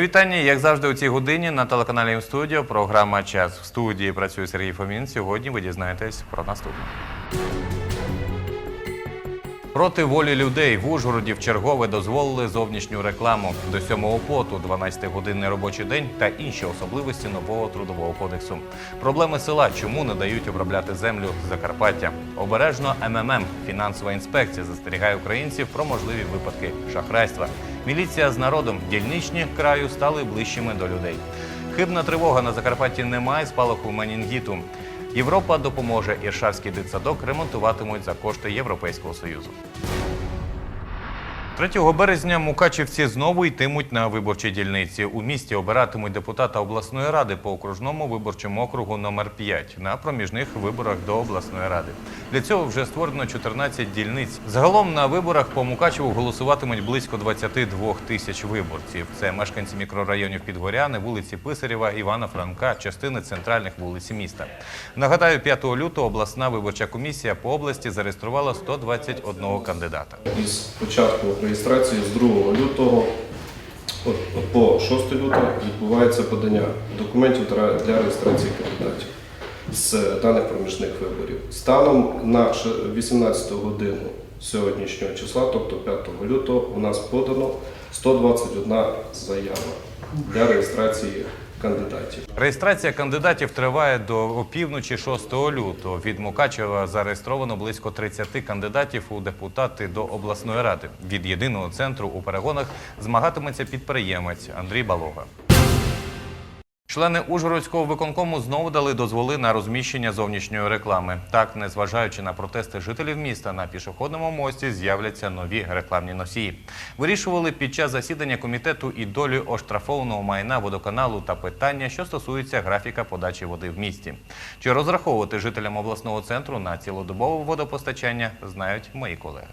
Вітання, як завжди, у цій годині на телеканалі М-студіо. Програма Час в студії працює Сергій Фомін. Сьогодні ви дізнаєтесь про наступне. Проти волі людей в Ужгороді вчергове дозволили зовнішню рекламу до 7 поту, 12-годинний робочий день та інші особливості нового трудового кодексу. Проблеми села, чому не дають обробляти землю Закарпаття. Обережно МММ, фінансова інспекція застерігає українців про можливі випадки шахрайства. Міліція з народом дільничні краю стали ближчими до людей. Хибна тривога на Закарпатті немає спалаху менінгіту. Європа допоможе Іршавський дитсадок ремонтуватимуть за кошти Європейського Союзу. 3 березня мукачівці знову йтимуть на виборчі дільниці. У місті обиратимуть депутата обласної ради по окружному виборчому округу номер 5 на проміжних виборах до обласної ради. Для цього вже створено 14 дільниць. Загалом на виборах по Мукачеву голосуватимуть близько 22 тисяч виборців. Це мешканці мікрорайонів Підгоряни, вулиці Писарєва, Івана Франка, частини центральних вулиць міста. Нагадаю, 5 лютого обласна виборча комісія по області зареєструвала 121 кандидата. Із початку реєстрації з 2 лютого по 6 лютого відбувається подання документів для реєстрації кандидатів з даних проміжних виборів. Станом на ше- 18 годину сьогоднішнього числа, тобто 5 лютого, у нас подано 121 заява для реєстрації кандидатів. Реєстрація кандидатів триває до опівночі 6 лютого. Від Мукачева зареєстровано близько 30 кандидатів у депутати до обласної ради. Від єдиного центру у перегонах змагатиметься підприємець Андрій Балога. Члени Ужгородського виконкому знову дали дозволи на розміщення зовнішньої реклами. Так, незважаючи на протести жителів міста, на пішохідному мості з'являться нові рекламні носії. Вирішували під час засідання комітету і долю оштрафованого майна водоканалу та питання, що стосуються графіка подачі води в місті. Чи розраховувати жителям обласного центру на цілодобове водопостачання, знають мої колеги.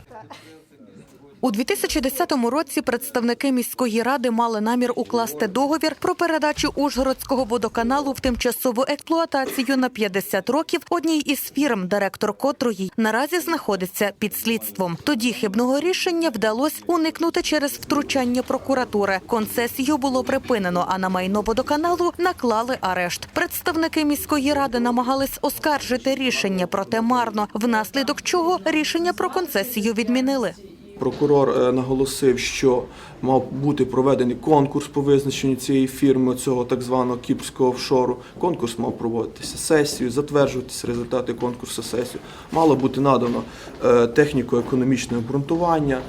У 2010 році представники міської ради мали намір укласти договір про передачу Ужгородського водоканалу в тимчасову експлуатацію на 50 років одній із фірм, директор котрої наразі знаходиться під слідством. Тоді хибного рішення вдалося уникнути через втручання прокуратури. Концесію було припинено, а на майно водоканалу наклали арешт. Представники міської ради намагались оскаржити рішення, проте марно, внаслідок чого рішення про концесію відмінили. Прокурор е, наголосив, що мав бути проведений конкурс по визначенню цієї фірми, цього так званого кіпрського офшору. Конкурс мав проводитися сесію, затверджуватися результати конкурсу сесію. Мало бути надано е, техніко-економічне обґрунтування.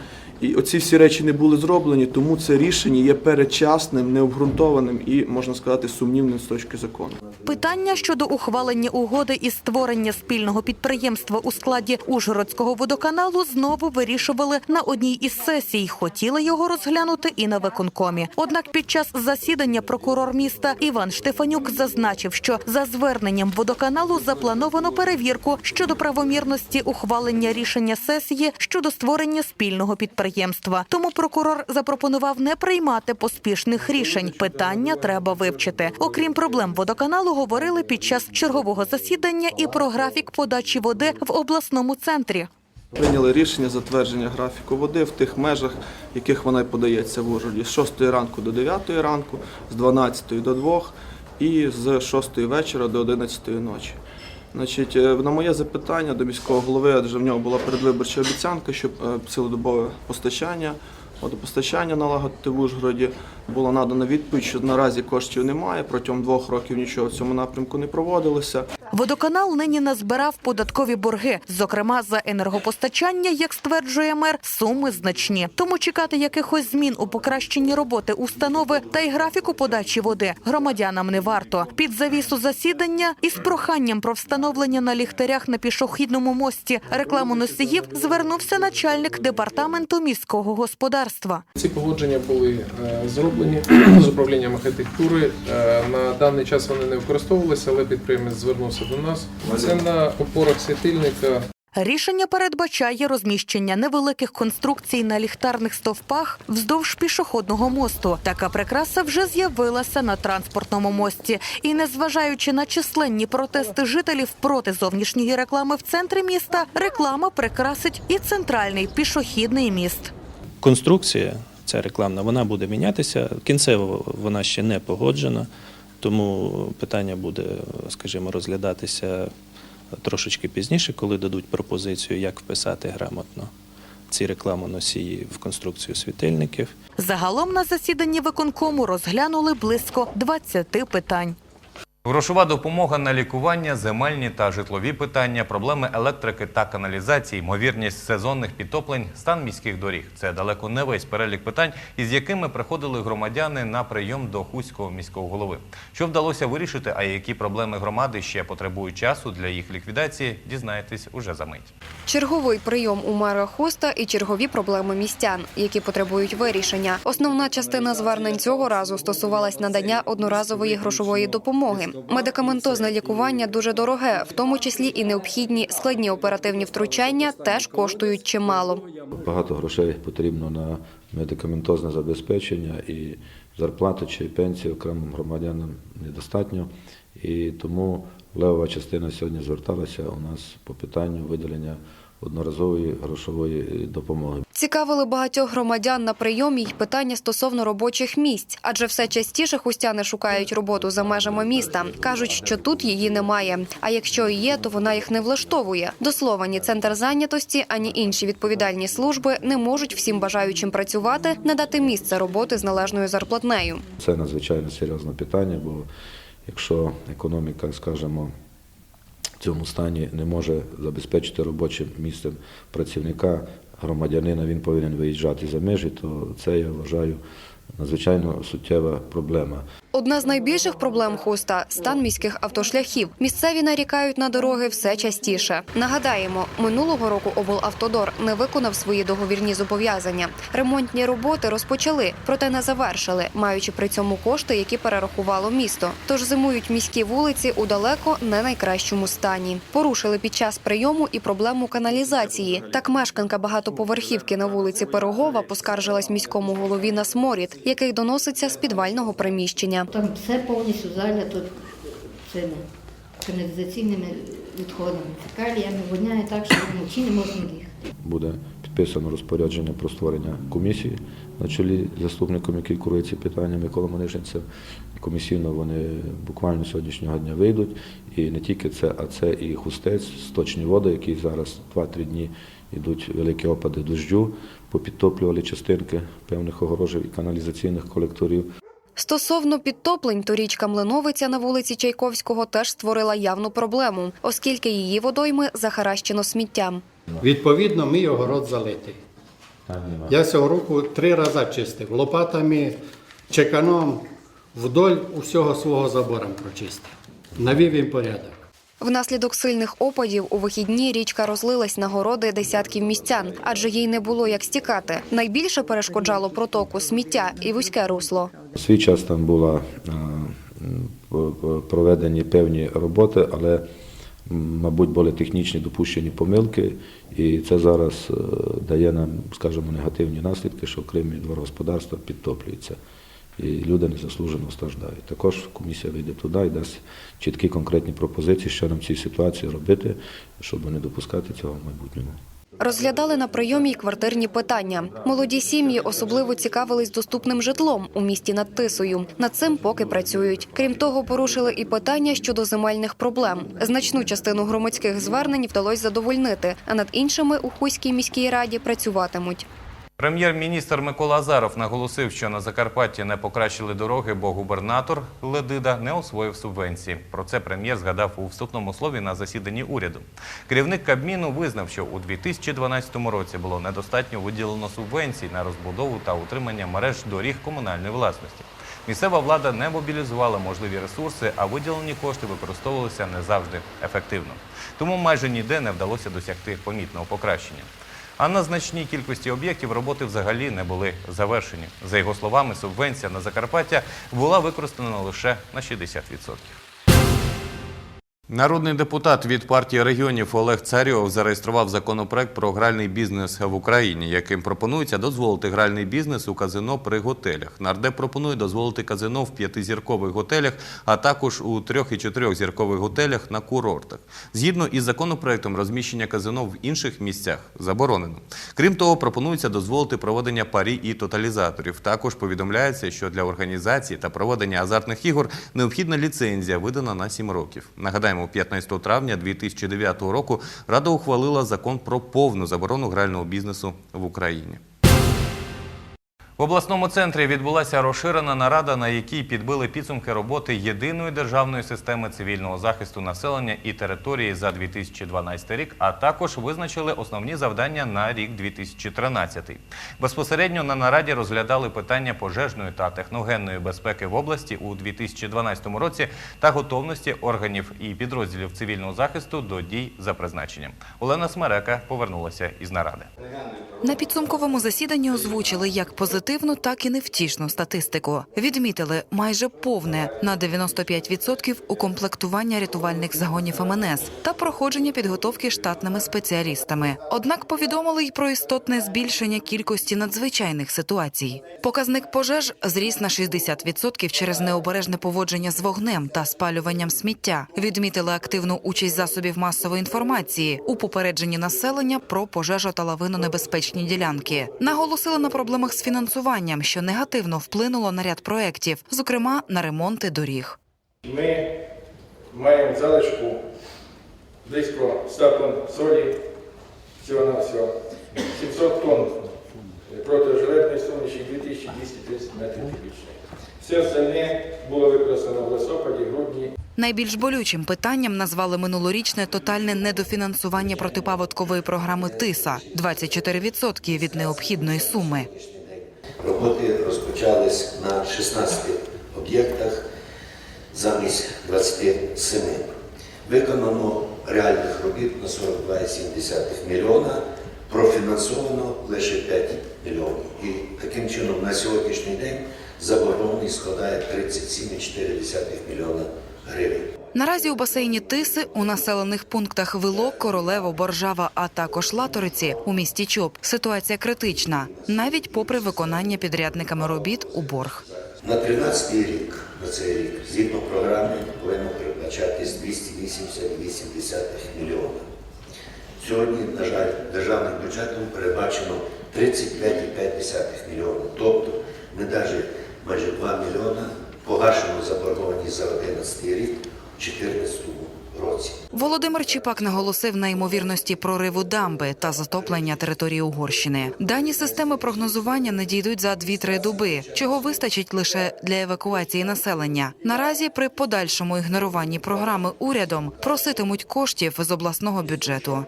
І оці всі речі не були зроблені, тому це рішення є передчасним, необґрунтованим і, можна сказати, сумнівним з точки закону. Питання щодо ухвалення угоди і створення спільного підприємства у складі Ужгородського водоканалу знову вирішували на одній із сесій. Хотіли його розглянути і на виконкомі. Однак під час засідання прокурор міста Іван Штефанюк зазначив, що за зверненням водоканалу заплановано перевірку щодо правомірності ухвалення рішення сесії щодо створення спільного підприємства. Тому прокурор запропонував не приймати поспішних рішень. Питання треба вивчити. Окрім проблем водоканалу, говорили під час чергового засідання і про графік подачі води в обласному центрі. Прийняли рішення затвердження графіку води в тих межах, яких вона подається в Ужгороді. З 6 ранку до 9 ранку, з 12 до 2 і з 6 вечора до 11 ночі. Значить, е, на моє запитання до міського голови, адже в нього була передвиборча обіцянка, щоб е, цілодобове постачання, водопостачання налагодити в Ужгороді. Було надано відповідь, що наразі коштів немає, протягом двох років нічого в цьому напрямку не проводилося. Водоканал нині назбирав податкові борги, зокрема за енергопостачання, як стверджує мер, суми значні. Тому чекати якихось змін у покращенні роботи установи та й графіку подачі води громадянам не варто. Під завісу засідання із проханням про встановлення на ліхтарях на пішохідному мості рекламу носіїв звернувся начальник департаменту міського господарства. Ці погодження були е, зроблені з управлінням архітектури. Е, На даний час вони не використовувалися, але підприємець звернувся до нас. Це на опорах світильника Рішення передбачає розміщення невеликих конструкцій на ліхтарних стовпах вздовж пішохідного мосту. Така прикраса вже з'явилася на транспортному мості. І незважаючи на численні протести жителів проти зовнішньої реклами в центрі міста, реклама прикрасить і центральний пішохідний міст. Конструкція ця рекламна, вона буде мінятися. Кінцево вона ще не погоджена, тому питання буде, скажімо, розглядатися трошечки пізніше, коли дадуть пропозицію, як вписати грамотно ці рекламоносії в конструкцію світильників. Загалом на засіданні виконкому розглянули близько 20 питань. Грошова допомога на лікування, земельні та житлові питання, проблеми електрики та каналізації, ймовірність сезонних підтоплень, стан міських доріг. Це далеко не весь перелік питань, із якими приходили громадяни на прийом до Хуського міського голови. Що вдалося вирішити, а які проблеми громади ще потребують часу для їх ліквідації, дізнаєтесь уже за мить. Черговий прийом у мера Хоста і чергові проблеми містян, які потребують вирішення. Основна частина звернень цього разу стосувалась надання одноразової грошової допомоги. Медикаментозне лікування дуже дороге, в тому числі і необхідні складні оперативні втручання теж коштують чимало. Багато грошей потрібно на медикаментозне забезпечення і зарплати чи пенсії окремим громадянам недостатньо. І тому левова частина сьогодні зверталася у нас по питанню виділення одноразової грошової допомоги. Цікавили багатьох громадян на прийомі й питання стосовно робочих місць, адже все частіше хустяни шукають роботу за межами міста. кажуть, що тут її немає. А якщо і є, то вона їх не влаштовує. До слова, ні центр зайнятості, ані інші відповідальні служби не можуть всім бажаючим працювати надати місце роботи з належною зарплатнею. Це надзвичайно серйозне питання, бо якщо економіка, скажімо, в цьому стані не може забезпечити робочим місцем працівника, громадянина, він повинен виїжджати за межі, то це я вважаю надзвичайно суттєва проблема. Одна з найбільших проблем хуста стан міських автошляхів. Місцеві нарікають на дороги все частіше. Нагадаємо, минулого року облавтодор не виконав свої договірні зобов'язання. Ремонтні роботи розпочали, проте не завершили, маючи при цьому кошти, які перерахувало місто. Тож зимують міські вулиці у далеко не найкращому стані. Порушили під час прийому і проблему каналізації. Так мешканка багатоповерхівки на вулиці Пирогова поскаржилась міському голові на сморід, який доноситься з підвального приміщення. Там все повністю залято цими каналізаційними відходами, фекаліями, воняє так, що вночі не можна їхати. Буде підписано розпорядження про створення комісії на чолі з заступником, який курує ці питання Микола Манишинцев. Комісійно вони буквально сьогоднішнього дня вийдуть. І не тільки це, а це і хустець, сточні води, які зараз 2-3 дні йдуть великі опади дощу, попідтоплювали частинки певних огорожів і каналізаційних колекторів. Стосовно підтоплень, то річка Млиновиця на вулиці Чайковського теж створила явну проблему, оскільки її водойми захаращено сміттям. Відповідно, мій огород залитий. Я цього року три рази чистив лопатами, чеканом, вдоль усього свого забором прочистив. Навів їм порядок. Внаслідок сильних опадів у вихідні річка розлилась на городи десятків містян, адже їй не було як стікати. Найбільше перешкоджало протоку сміття і вузьке русло. Свій час там була е, проведені певні роботи, але, мабуть, були технічні допущені помилки, і це зараз е, дає нам, скажімо, негативні наслідки, що окремі дворогосподарства підтоплюються. І люди незаслужено страждають. Також комісія вийде туди і дасть чіткі конкретні пропозиції, що нам в цій ситуації робити, щоб не допускати цього в майбутньому. Розглядали на прийомі й квартирні питання. Молоді сім'ї особливо цікавились доступним житлом у місті над Тисою. Над цим поки працюють. Крім того, порушили і питання щодо земельних проблем. Значну частину громадських звернень вдалося задовольнити, а над іншими у Хуйській міській раді працюватимуть. Прем'єр-міністр Микола Азаров наголосив, що на Закарпатті не покращили дороги, бо губернатор Ледида не освоїв субвенції. Про це прем'єр згадав у вступному слові на засіданні уряду. Керівник Кабміну визнав, що у 2012 році було недостатньо виділено субвенцій на розбудову та утримання мереж доріг комунальної власності. Місцева влада не мобілізувала можливі ресурси, а виділені кошти використовувалися не завжди ефективно. Тому майже ніде не вдалося досягти помітного покращення. А на значній кількості об'єктів роботи взагалі не були завершені. За його словами, субвенція на Закарпаття була використана лише на 60%. Народний депутат від партії регіонів Олег Царьов зареєстрував законопроект про гральний бізнес в Україні, яким пропонується дозволити гральний бізнес у казино при готелях. Нардеп пропонує дозволити казино в п'ятизіркових готелях, а також у трьох і чотирьохзіркових готелях на курортах. Згідно із законопроектом, розміщення казино в інших місцях заборонено. Крім того, пропонується дозволити проведення парі і тоталізаторів. Також повідомляється, що для організації та проведення азартних ігор необхідна ліцензія, видана на 7 років. Нагадаємо, 15 травня 2009 року Рада ухвалила закон про повну заборону грального бізнесу в Україні. В обласному центрі відбулася розширена нарада, на якій підбили підсумки роботи єдиної державної системи цивільного захисту населення і території за 2012 рік, а також визначили основні завдання на рік 2013. Безпосередньо на нараді розглядали питання пожежної та техногенної безпеки в області у 2012 році та готовності органів і підрозділів цивільного захисту до дій за призначенням. Олена Смерека повернулася із наради. На підсумковому засіданні озвучили як позитивну, так і невтішну статистику. Відмітили майже повне на 95% укомплектування рятувальних загонів МНС та проходження підготовки штатними спеціалістами. Однак повідомили й про істотне збільшення кількості надзвичайних ситуацій. Показник пожеж зріс на 60% через необережне поводження з вогнем та спалюванням сміття. Відмітили активну участь засобів масової інформації у попередженні населення про пожежу та лавинонебезпечні ділянки. Наголосили на проблемах з фінансуванням, що негативно вплинуло на ряд проєктів, зокрема на ремонти доріг. Ми маємо залишку близько 100 тонн солі, всього-навсього 700 тонн протижилетної суміші 2230 метрів кубічних. Все остальне було використано в листопаді, грудні Найбільш болючим питанням назвали минулорічне тотальне недофінансування протипаводкової програми ТИСА – 24% від необхідної суми. Роботи розпочались на 16 об'єктах замість 27. Виконано реальних робіт на 42,7 мільйона, профінансовано лише 5 мільйонів. І таким чином на сьогоднішній день заборгованість складає 37,4 мільйона гривень. Наразі у басейні Тиси у населених пунктах Вилок, Королево, Боржава, а також Латориці у місті Чоп ситуація критична, навіть попри виконання підрядниками робіт у борг. На 13 рік, на цей рік, згідно програми, повинно передбачатись 280,8 мільйона. Сьогодні, на жаль, державним бюджетом передбачено 35,5 мільйона. Тобто ми навіть майже 2 мільйона погашено заборгованість за 11 рік 2014 році. Володимир Чіпак наголосив на ймовірності прориву дамби та затоплення території Угорщини. Дані системи прогнозування не дійдуть за 2-3 доби, чого вистачить лише для евакуації населення. Наразі при подальшому ігноруванні програми урядом проситимуть коштів з обласного бюджету.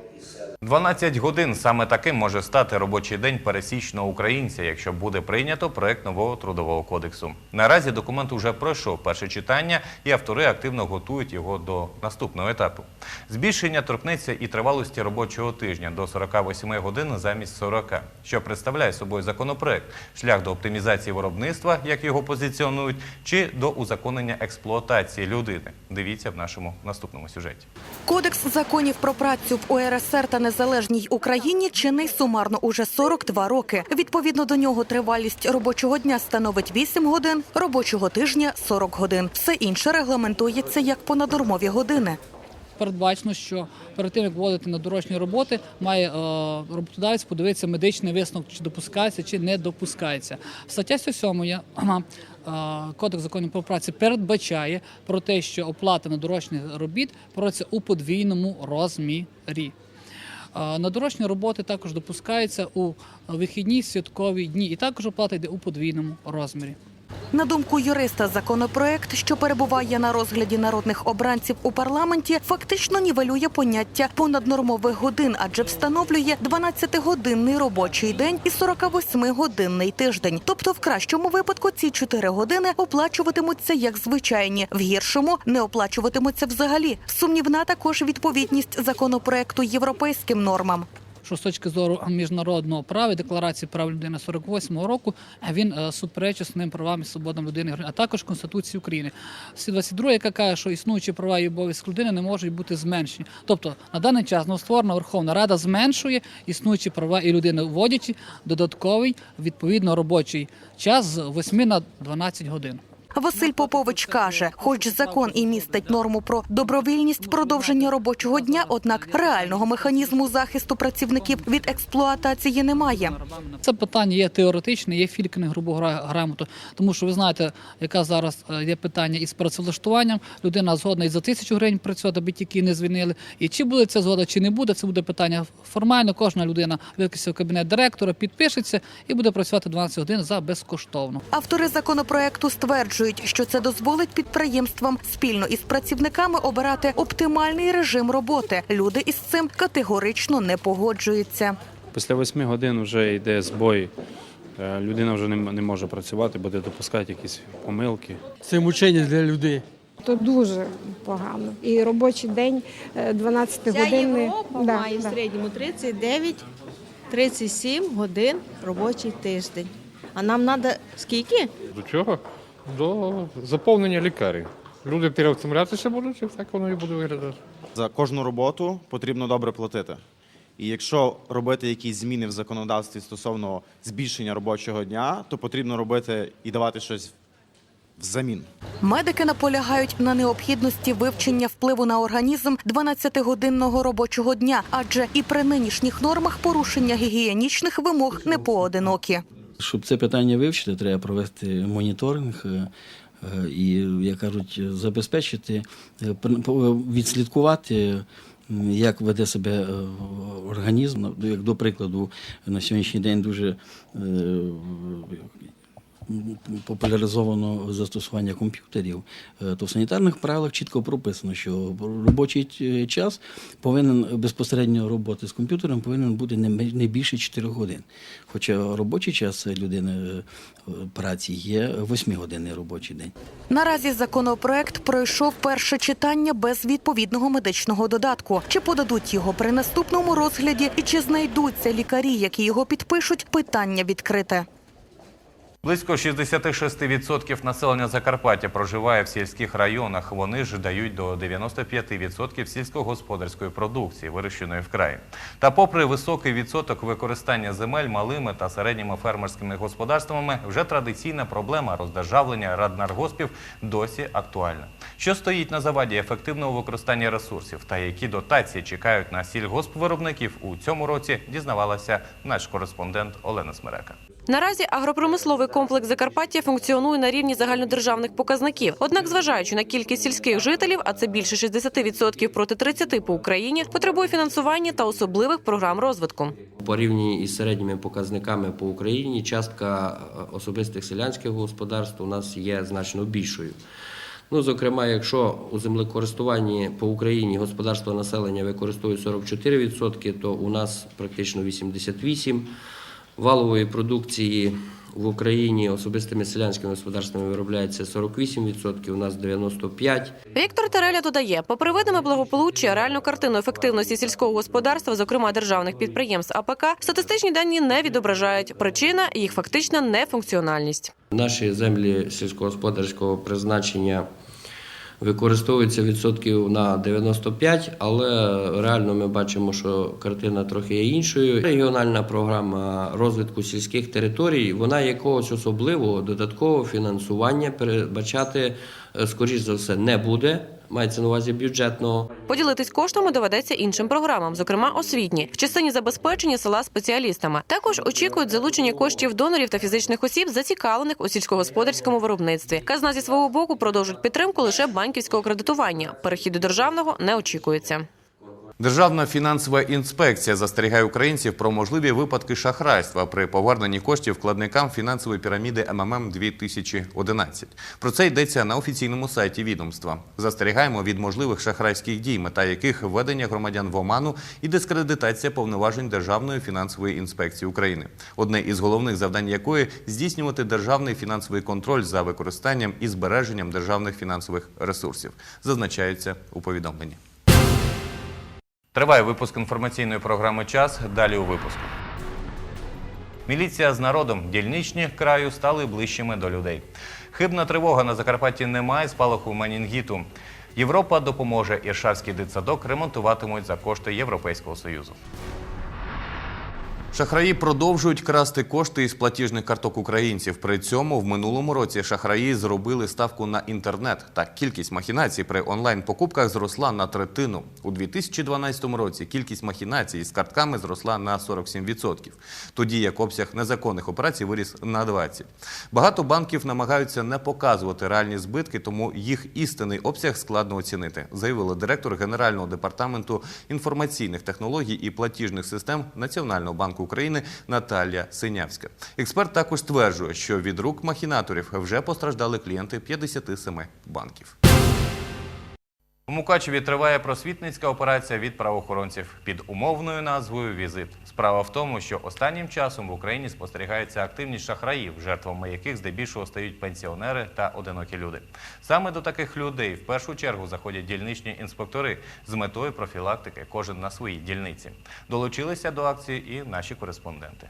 12 годин саме таким може стати робочий день пересічного українця, якщо буде прийнято проект нового трудового кодексу. Наразі документ уже пройшов перше читання, і автори активно готують його до наступного етапу. Збільшення торкнеться і тривалості робочого тижня до 48 годин замість 40, що представляє собою законопроект, шлях до оптимізації виробництва, як його позиціонують, чи до узаконення експлуатації людини. Дивіться в нашому наступному сюжеті. Кодекс законів про працю в УРСР незалежній Україні чинний сумарно уже 42 роки. Відповідно до нього тривалість робочого дня становить 8 годин, робочого тижня 40 годин. Все інше регламентується як понаднормові години. Передбачено, що перед тим як вводити на дорожні роботи, має е, роботодавець подивитися медичний висновок, чи допускається, чи не допускається. Стаття 107 е, Кодекс законів про працю передбачає про те, що оплата на дорожні робіт проводиться у подвійному розмірі. На дорожні роботи також допускаються у вихідні святкові дні, і також оплата йде у подвійному розмірі. На думку юриста, законопроект, що перебуває на розгляді народних обранців у парламенті, фактично нівелює поняття понаднормових годин, адже встановлює 12-годинний робочий день і 48-годинний тиждень. Тобто, в кращому випадку ці 4 години оплачуватимуться як звичайні, в гіршому не оплачуватимуться взагалі. Сумнівна також відповідність законопроекту європейським нормам. Що з точки зору міжнародного права і декларації прав людини 48-го року він е, суперечить основним правам і свободам людини, а також Конституції України. 122, яка каже, що існуючі права і обов'язки людини не можуть бути зменшені. Тобто на даний час новостворена Верховна Рада зменшує існуючі права і людини, вводячи додатковий відповідно робочий час з 8 на 12 годин. Василь Попович каже, хоч закон і містить норму про добровільність продовження робочого дня, однак реального механізму захисту працівників від експлуатації немає. Це питання є теоретичне, є фількини грубо гра- грамоту. Тому що ви знаєте, яка зараз е, є питання із працевлаштуванням. Людина згодна і за тисячу гривень працювати, аби тільки не звільнили. І чи буде ця згода, чи не буде, це буде питання формально. Кожна людина викликається в кабінет директора, підпишеться і буде працювати 12 годин за безкоштовно. Автори законопроекту стверджують, що це дозволить підприємствам спільно із працівниками обирати оптимальний режим роботи. Люди із цим категорично не погоджуються. Після восьми годин вже йде збой. Е, Людина вже не може працювати, буде допускати якісь помилки. Це мучення для людей. То дуже погано. І робочий день е, 12 Вся годинний. Європа Да, має в да. середньому 39-37 годин робочий тиждень. А нам треба скільки? До чого? До заповнення лікарів. Люди перевтомлятися будуть, і так воно і буде виглядати. За кожну роботу потрібно добре платити. І якщо робити якісь зміни в законодавстві стосовно збільшення робочого дня, то потрібно робити і давати щось взамін. Медики наполягають на необхідності вивчення впливу на організм 12-годинного робочого дня, адже і при нинішніх нормах порушення гігієнічних вимог не поодинокі. Щоб це питання вивчити, треба провести моніторинг е, е, і, як кажуть, забезпечити, е, відслідкувати, як веде себе організм. Ну, Як до прикладу, на сьогоднішній день дуже популяризовано застосування комп'ютерів, е, то в санітарних правилах чітко прописано, що робочий е, час повинен безпосередньо роботи з комп'ютером повинен бути не більше 4 годин. Хоча робочий час людини е, праці є 8-годинний робочий день. Наразі законопроект пройшов перше читання без відповідного медичного додатку. Чи подадуть його при наступному розгляді, і чи знайдуться лікарі, які його підпишуть? Питання відкрите. Близько 66% населення Закарпаття проживає в сільських районах. Вони ж дають до 95% сільськогосподарської продукції, вирощеної в краї. Та попри високий відсоток використання земель малими та середніми фермерськими господарствами, вже традиційна проблема роздержавлення раднаргоспів досі актуальна. Що стоїть на заваді ефективного використання ресурсів та які дотації чекають на сільгоспвиробників у цьому році, дізнавалася наш кореспондент Олена Смерека. Наразі агропромисловий комплекс Закарпаття функціонує на рівні загальнодержавних показників. Однак, зважаючи на кількість сільських жителів, а це більше 60% проти 30% по Україні, потребує фінансування та особливих програм розвитку. Порівняно із середніми показниками по Україні, частка е, особистих селянських господарств у нас є значно більшою. Ну, зокрема, якщо у землекористуванні по Україні господарство населення використовує 44%, то у нас практично 88%. Валової продукції в Україні особистими селянськими господарствами виробляється 48%, у нас 95%. Віктор Тереля додає, попри видиме благополуччя, реальну картину ефективності сільського господарства, зокрема державних підприємств АПК, статистичні дані не відображають. Причина їх фактична нефункціональність. Наші землі сільськогосподарського призначення використовуються відсотків на 95, але реально ми бачимо, що картина трохи є іншою. Регіональна програма розвитку сільських територій, вона якогось особливого додаткового фінансування передбачати, е, скоріш за все, не буде. Мається на увазі бюджетного. Поділитись коштами доведеться іншим програмам, зокрема освітні, в частині забезпечення села спеціалістами. Також очікують залучення коштів донорів та фізичних осіб, зацікавлених у сільськогосподарському виробництві. Казна зі свого боку продовжить підтримку лише банківського кредитування. Перехід до державного не очікується. Державна фінансова інспекція застерігає українців про можливі випадки шахрайства при поверненні коштів вкладникам фінансової піраміди МММ 2011. Про це йдеться на офіційному сайті відомства. Застерігаємо від можливих шахрайських дій, мета яких введення громадян в оману і дискредитація повноважень Державної фінансової інспекції України. Одне із головних завдань якої здійснювати державний фінансовий контроль за використанням і збереженням державних фінансових ресурсів, зазначається у повідомленні. Триває випуск інформаційної програми Час. Далі у випуску. Міліція з народом дільничні краю стали ближчими до людей. Хибна тривога на Закарпатті немає спалаху менінгіту. Європа допоможе. Іршавський дитсадок ремонтуватимуть за кошти Європейського союзу. Шахраї продовжують красти кошти із платіжних карток українців. При цьому в минулому році шахраї зробили ставку на інтернет. Та кількість махінацій при онлайн-покупках зросла на третину. У 2012 році кількість махінацій з картками зросла на 47%, тоді як обсяг незаконних операцій виріс на 20%. Багато банків намагаються не показувати реальні збитки, тому їх істинний обсяг складно оцінити, заявила директор Генерального департаменту інформаційних технологій і платіжних систем Національного банку України Наталія Синявська. Експерт також стверджує, що від рук махінаторів вже постраждали клієнти 57 банків. У Мукачеві триває просвітницька операція від правоохоронців під умовною назвою Візит. Справа в тому, що останнім часом в Україні спостерігається активність шахраїв, жертвами яких здебільшого стають пенсіонери та одинокі люди. Саме до таких людей в першу чергу заходять дільничні інспектори з метою профілактики, кожен на своїй дільниці. Долучилися до акції і наші кореспонденти.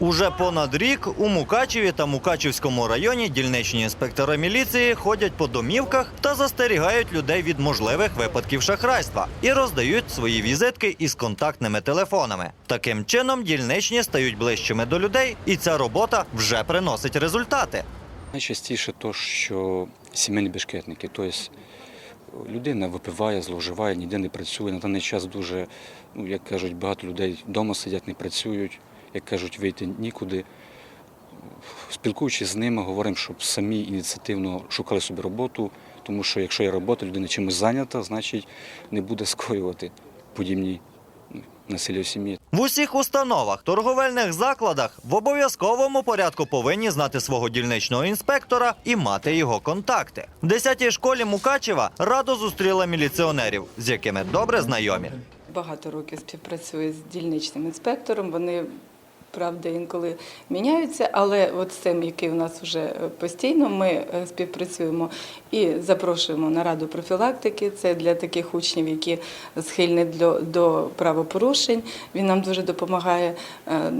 Уже понад рік у Мукачеві та Мукачівському районі дільничні інспектори міліції ходять по домівках та застерігають людей від можливих випадків шахрайства і роздають свої візитки із контактними телефонами. Таким чином дільничні стають ближчими до людей, і ця робота вже приносить результати. Найчастіше то, що сімейні бешкетники, тобто людина випиває, зловживає, ніде не працює. На даний час дуже, ну як кажуть, багато людей вдома сидять, не працюють, як кажуть, вийти нікуди. Спілкуючись з ними, говоримо, щоб самі ініціативно шукали собі роботу, тому що якщо є робота, людина чимось зайнята, значить не буде скоювати подібні ну, насилля в сім'ї. В усіх установах, торговельних закладах в обов'язковому порядку повинні знати свого дільничного інспектора і мати його контакти. В 10-й школі Мукачева радо зустріла міліціонерів, з якими добре знайомі. Багато років співпрацюю з дільничним інспектором. Вони правда інколи міняються, але от з цим, який у нас вже постійно, ми е, співпрацюємо і запрошуємо на раду профілактики. Це для таких учнів, які схильні до, правопорушень. Він нам дуже допомагає е,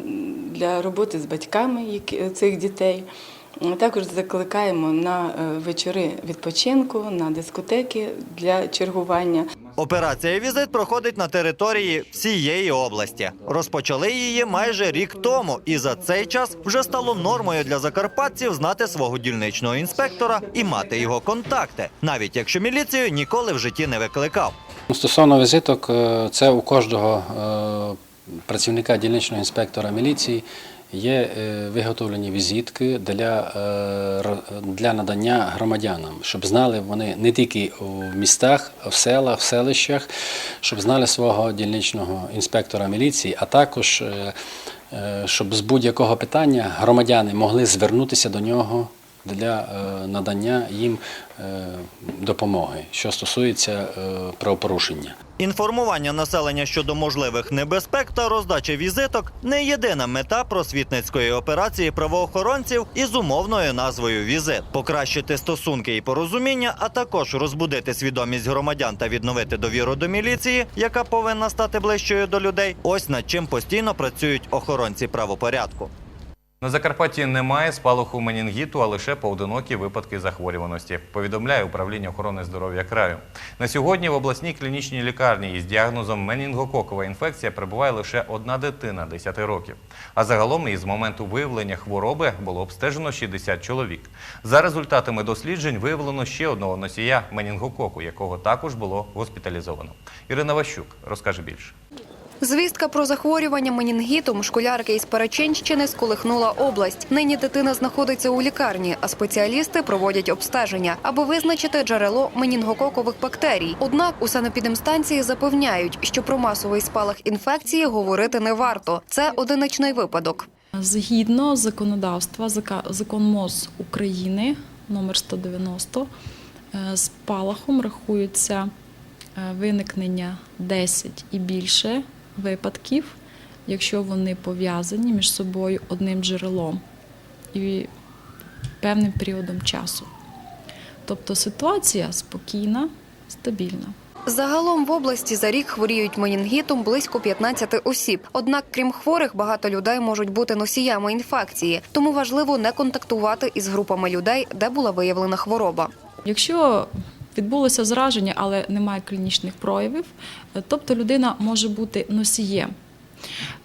для роботи з батьками цих дітей. Також закликаємо на е, вечори відпочинку, на дискотеки для чергування. Операція Візит проходить на території всієї області. Розпочали її майже рік тому, і за цей час вже стало нормою для закарпатців знати свого дільничного інспектора і мати його контакти, навіть якщо міліцію ніколи в житті не викликав. Стосовно візиток, е, це у кожного е, працівника дільничного інспектора міліції є е, виготовлені візитки для, е, для надання громадянам, щоб знали вони не тільки у містах, в селах, в селищах, щоб знали свого дільничного інспектора міліції, а також е, щоб з будь-якого питання громадяни могли звернутися до нього для е, надання їм е, допомоги, що стосується е, правопорушення. Інформування населення щодо можливих небезпек та роздача візиток не єдина мета просвітницької операції правоохоронців із умовною назвою Візит. Покращити стосунки і порозуміння, а також розбудити свідомість громадян та відновити довіру до міліції, яка повинна стати ближчою до людей. Ось над чим постійно працюють охоронці правопорядку. На Закарпатті немає спалаху менінгіту, а лише поодинокі випадки захворюваності. Повідомляє управління охорони здоров'я краю. На сьогодні в обласній клінічній лікарні із діагнозом менінгококова інфекція перебуває лише одна дитина 10 років. А загалом із моменту виявлення хвороби було обстежено 60 чоловік. За результатами досліджень виявлено ще одного носія менінгококу, якого також було госпіталізовано. Ірина Ващук розкаже більше. Звістка про захворювання менінгітом школярки із Перечинщини сколихнула область. Нині дитина знаходиться у лікарні, а спеціалісти проводять обстеження, аби визначити джерело менінгококових бактерій. Однак у санепідемстанції запевняють, що про масовий спалах інфекції говорити не варто. Це одиничний випадок. Згідно законодавства, закон МОЗ України номер 190, е, спалахом рахується е, виникнення 10 і більше випадків, якщо вони пов'язані між собою одним джерелом і певним періодом часу. Тобто ситуація спокійна, стабільна. Загалом в області за рік хворіють менінгітом близько 15 осіб. Однак, крім хворих, багато людей можуть бути носіями інфекції, тому важливо не контактувати із групами людей, де була виявлена хвороба. Якщо відбулося зраження, але немає клінічних проявів, е, тобто людина може бути носієм.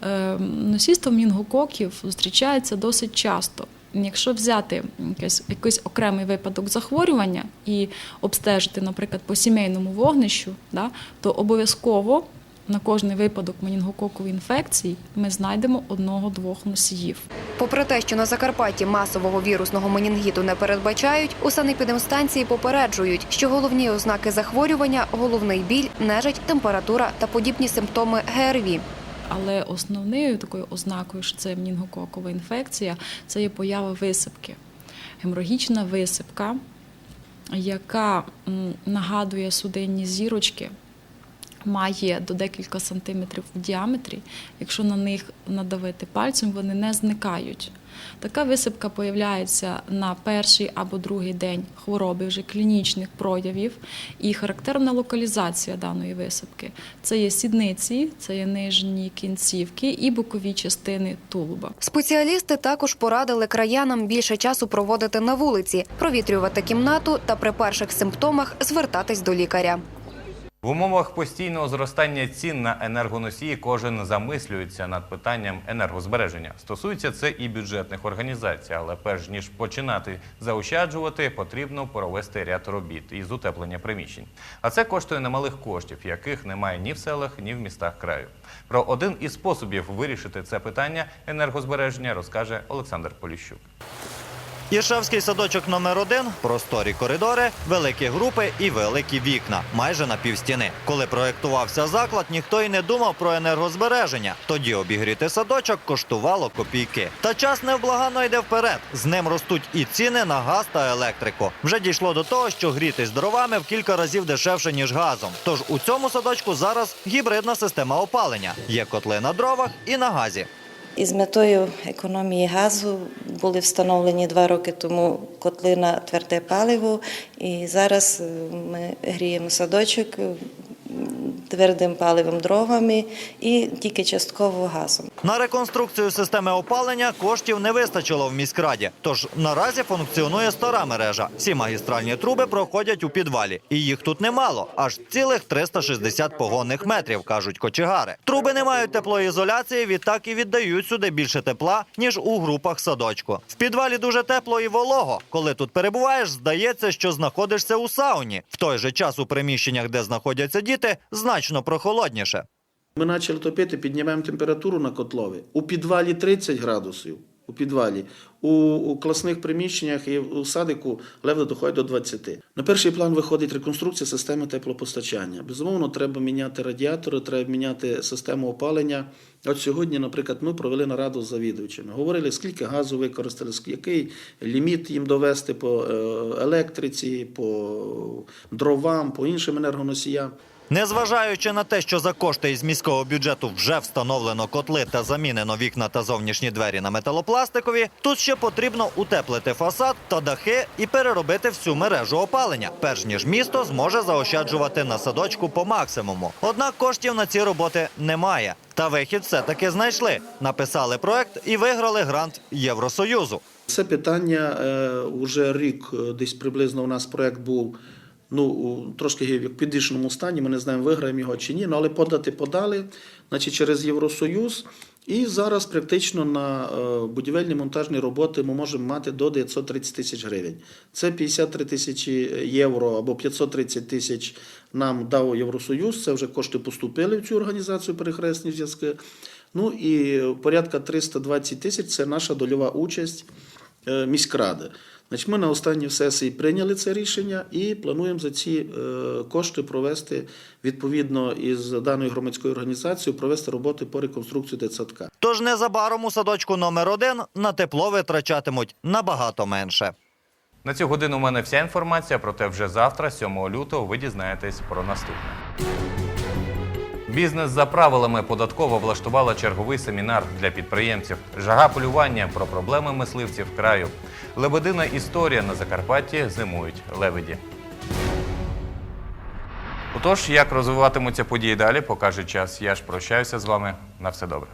Е, Носійство мінгококів зустрічається досить часто. Якщо взяти якийсь, якийсь окремий випадок захворювання і обстежити, наприклад, по сімейному вогнищу, да, то обов'язково на кожний випадок менінгококової інфекції ми знайдемо одного-двох носіїв. Попри те, що на Закарпатті масового вірусного менінгіту не передбачають, у санепідемстанції попереджують, що головні ознаки захворювання головний біль, нежить, температура та подібні симптоми ГРВІ. Але основною такою ознакою, що це менінгококова інфекція, це є поява висипки. Геморагічна висипка, яка нагадує судинні зірочки, має до декілька сантиметрів в діаметрі. Якщо на них надавити пальцем, вони не зникають. Така висипка появляється на перший або другий день хвороби вже клінічних проявів. І характерна локалізація даної висипки це є сідниці, це є нижні кінцівки і бокові частини тулуба. Спеціалісти також порадили краянам більше часу проводити на вулиці, провітрювати кімнату та при перших симптомах звертатись до лікаря. В умовах постійного зростання цін на енергоносії кожен замислюється над питанням енергозбереження. Стосується це і бюджетних організацій, але перш ніж починати заощаджувати, потрібно провести ряд робіт із утеплення приміщень. А це коштує немалих коштів, яких немає ні в селах, ні в містах краю. Про один із способів вирішити це питання енергозбереження розкаже Олександр Поліщук. Іршавський садочок номер 1 просторі коридори, великі групи і великі вікна, майже на півстіни. Коли проєктувався заклад, ніхто й не думав про енергозбереження. Тоді обігріти садочок коштувало копійки. Та час невблаганно йде вперед. З ним ростуть і ціни на газ та електрику. Вже дійшло до того, що грітись дровами в кілька разів дешевше ніж газом. Тож у цьому садочку зараз гібридна система опалення. Є котли на дровах і на газі. Із метою економії газу були встановлені два роки тому котли на тверде паливо, і зараз е, ми гріємо садочок твердим паливом дровами і тільки частково газом. На реконструкцію системи опалення коштів не вистачило в міськраді. Тож наразі функціонує стара мережа. Всі магістральні труби проходять у підвалі. І їх тут немало, аж цілих 360 погонних метрів, кажуть кочегари. Труби не мають теплоізоляції, відтак і віддають сюди більше тепла, ніж у групах садочку. В підвалі дуже тепло і волого. Коли тут перебуваєш, здається, що знаходишся у сауні. В той же час у приміщеннях, де знаходяться діти, значно прохолодніше. Ми почали топити, піднімаємо температуру на котлові. У підвалі 30 градусів. У підвалі. У, у класних приміщеннях і у садику ледве доходить до 20. На перший план виходить реконструкція системи теплопостачання. Безумовно, треба міняти радіатори, треба міняти систему опалення. От сьогодні, наприклад, ми провели нараду з завідувачами. Говорили, скільки газу використали, який ліміт їм довести по е, електриці, по дровам, по іншим енергоносіям. Незважаючи на те, що за кошти із міського бюджету вже встановлено котли та замінено вікна та зовнішні двері на металопластикові, тут ще потрібно утеплити фасад та дахи і переробити всю мережу опалення, перш ніж місто зможе заощаджувати на садочку по максимуму. Однак коштів на ці роботи немає. Та вихід все-таки знайшли. Написали проект і виграли грант Євросоюзу. Це питання е, уже рік, е, десь приблизно у нас проект був. Ну, трошки в підвішеному стані, ми не знаємо, виграємо його чи ні, ну, але подати подали, значить, через Євросоюз. І зараз практично на е, будівельні монтажні роботи ми можемо мати до 930 тисяч гривень. Це 53 тисячі євро або 530 тисяч нам дав Євросоюз. Це вже кошти поступили в цю організацію перехресні зв'язки. Ну і порядка 320 тисяч це наша дольова участь е, міськради. Значить, ми на останній сесії прийняли це рішення і плануємо за ці е, кошти провести відповідно із даною громадською організацією провести роботи по реконструкції дитсадка. Тож незабаром у садочку номер 1 на тепло витрачатимуть набагато менше. На цю годину у мене вся інформація, проте вже завтра, 7 лютого, ви дізнаєтесь про наступне. Бізнес за правилами податково влаштувала черговий семінар для підприємців. Жага полювання про проблеми мисливців краю. Лебедина історія на Закарпатті зимують лебеді. Отож, як розвиватимуться події далі, покаже час. Я ж прощаюся з вами. На все добре.